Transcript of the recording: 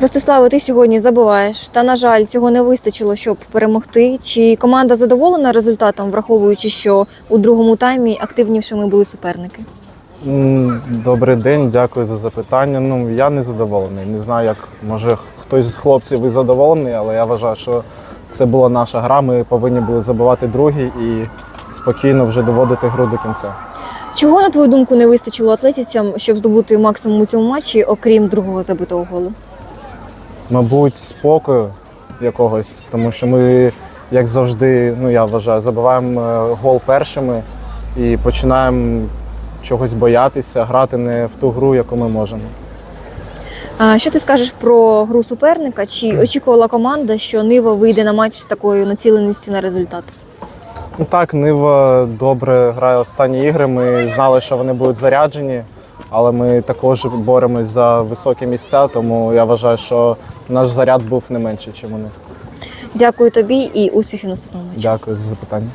Ростиславе, ти сьогодні забуваєш. Та на жаль, цього не вистачило, щоб перемогти. Чи команда задоволена результатом, враховуючи, що у другому таймі активнішими були суперники? Добрий день, дякую за запитання. Ну я не задоволений. Не знаю, як може хтось з хлопців і задоволений, але я вважаю, що це була наша гра. Ми повинні були забивати другий і спокійно вже доводити гру до кінця. Чого, на твою думку, не вистачило атлетівцям, щоб здобути максимум у цьому матчі, окрім другого забитого голу? Мабуть, спокою якогось, тому що ми, як завжди, ну я вважаю, забиваємо е, гол першими і починаємо чогось боятися, грати не в ту гру, яку ми можемо. А що ти скажеш про гру суперника? Чи очікувала команда, що Нива вийде на матч з такою націленістю на результат? Ну так, Нива добре грає останні ігри. Ми знали, що вони будуть заряджені, але ми також боремось за високі місця, тому я вважаю, що наш заряд був не менший, ніж у них. Дякую тобі і успіхів наступного наступному. Дякую за запитання.